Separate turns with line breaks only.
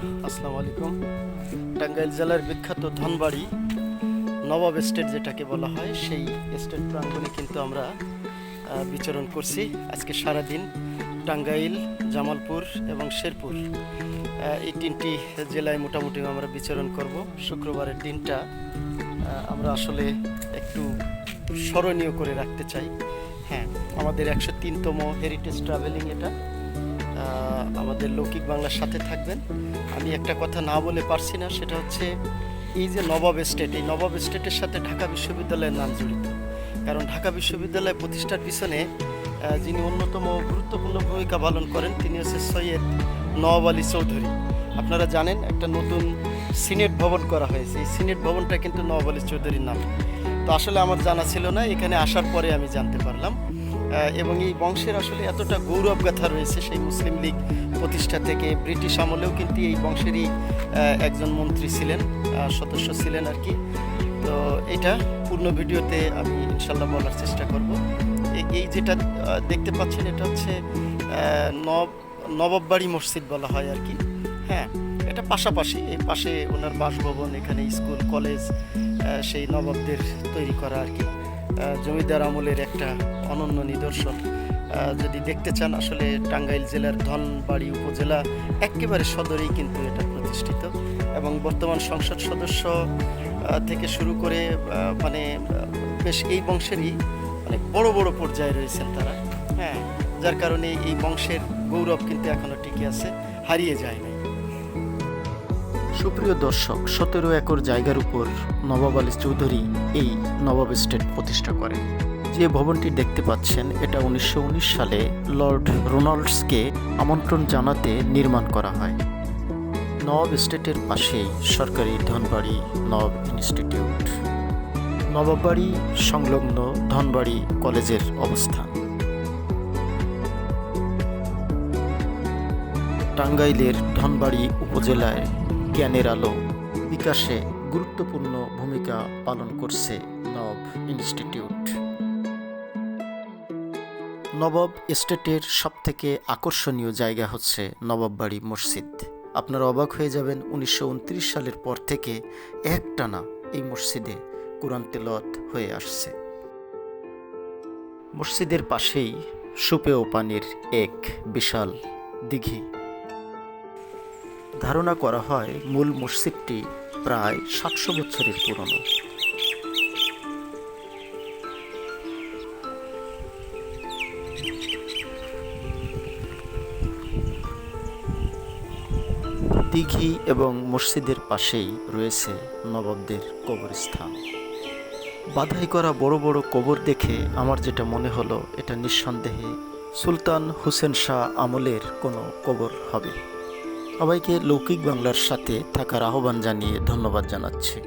আসসালামু আলাইকুম। টাঙ্গাইল জেলার বিখ্যাত ধনবাড়ি, নবাব এস্টেট যেটাকে বলা হয়, সেই এস্টেট প্রাঙ্গণে কিন্তু আমরা বিচরণ করছি। আজকে সারাদিন টাঙ্গাইল, জামালপুর এবং শেরপুর এই তিনটি জেলায় মোটামুটি আমরা বিচরণ করব। শুক্রবারের দিনটা আমরা আসলে একটু স্মরণীয় করে রাখতে চাই। হ্যাঁ আমাদের একশো তিনতম হেরিটেজ ট্রাভেলিং এটা। আমাদের লৌকিক বাংলার সাথে থাকবেন। আমি একটা কথা না বলে পারছি না, সেটা হচ্ছে এই যে নবাব স্টেট এই নবাব স্টেটের সাথে ঢাকা বিশ্ববিদ্যালয়ের নাম জড়িত। কারণ ঢাকা বিশ্ববিদ্যালয় প্রতিষ্ঠার পিছনে যিনি অন্যতম গুরুত্বপূর্ণ ভূমিকা পালন করেন, তিনি হচ্ছে সৈয়দ নওয়াব আলী চৌধুরী। আপনারা জানেন, একটা নতুন সিনেট ভবন করা হয়েছে। এই সিনেট ভবনটা কিন্তু নওয়াব আলী চৌধুরীর নাম। তো আসলে আমার জানা ছিল না, এখানে আসার পরে আমি জানতে পারলাম। এবং এই বংশের আসলে এতটা গৌরব গাথা রয়েছে সেই মুসলিম লীগ প্রতিষ্ঠা থেকে। ব্রিটিশ আমলেও কিন্তু এই বংশেরই একজন মন্ত্রী ছিলেন সদস্য ছিলেন আর কি। তো এটা পূর্ণ ভিডিওতে আমি ইনশাল্লাহ বলার চেষ্টা করব। এই- যেটা দেখতে পাচ্ছেন এটা হচ্ছে নব, নবাববাড়ি মসজিদ বলা হয় আর কি। হ্যাঁ এটা পাশাপাশি এই পাশে ওনার বাসভবন, এখানে স্কুল, কলেজ সেই নবাবদের তৈরি করা আর কি। জমিদার আমলের একটা অনন্য নিদর্শন। যদি দেখতে চান, আসলে টাঙ্গাইল জেলার ধনবাড়ি উপজেলা একেবারে সদরেই কিন্তু এটা প্রতিষ্ঠিত এবং বর্তমান সংসদ সদস্য থেকে শুরু করে মানে বেশ এই বংশেরই অনেক বড় বড় পর্যায়ে রয়েছেন তারা। হ্যাঁ যার কারণে এই বংশের গৌরব কিন্তু এখনও টিকে আছে, হারিয়ে যায় নাই। সুপ্রিয় দর্শক, সতেরো একর জায়গার উপর নবাব আলী চৌধুরী এই নবাব স্টেট প্রতিষ্ঠা করেন। যে ভবনটি দেখতে পাচ্ছেন, এটা উনিশশো উনিশ সালে লর্ড রোনাল্ডসকে আমন্ত্রণ জানাতে নির্মাণ করা হয়। নবাব স্টেটের পাশেই সরকারি ধনবাড়ি নবাব ইনস্টিটিউট। নবাববাড়ি সংলগ্ন ধনবাড়ি কলেজের অবস্থান। টাঙ্গাইলের ধনবাড়ি উপজেলায় জ্ঞানের আলো বিকাশে গুরুত্বপূর্ণ ভূমিকা পালন করছে নব ইনস্টিটিউট। নবাব এস্টেটের সবথেকে আকর্ষণীয় জায়গা হচ্ছে নবাববাড়ি মসজিদ। আপনারা অবাক হয়ে যাবেন উনিশশো উনত্রিশ সালের পর থেকে একটানা এই মসজিদে কোরআন তেলত হয়ে আসছে। মসজিদের পাশেই সুপেয় পানির এক বিশাল দিঘি। ধারণা করা হয় মূল মসজিদটি প্রায় সাতশো বছরের পুরনো। দিঘি এবং মসজিদের পাশেই রয়েছে নবাবদের কবরস্থান। বাধাই করা বড় বড় কবর দেখে আমার যেটা মনে হলো, এটা নিঃসন্দেহে সুলতান হুসেন শাহ আমলের কোনো কবর হবে। সবাইকে লৌকিক বাংলার সাথে থাকার আহ্বান জানিয়ে ধন্যবাদ জানাচ্ছি।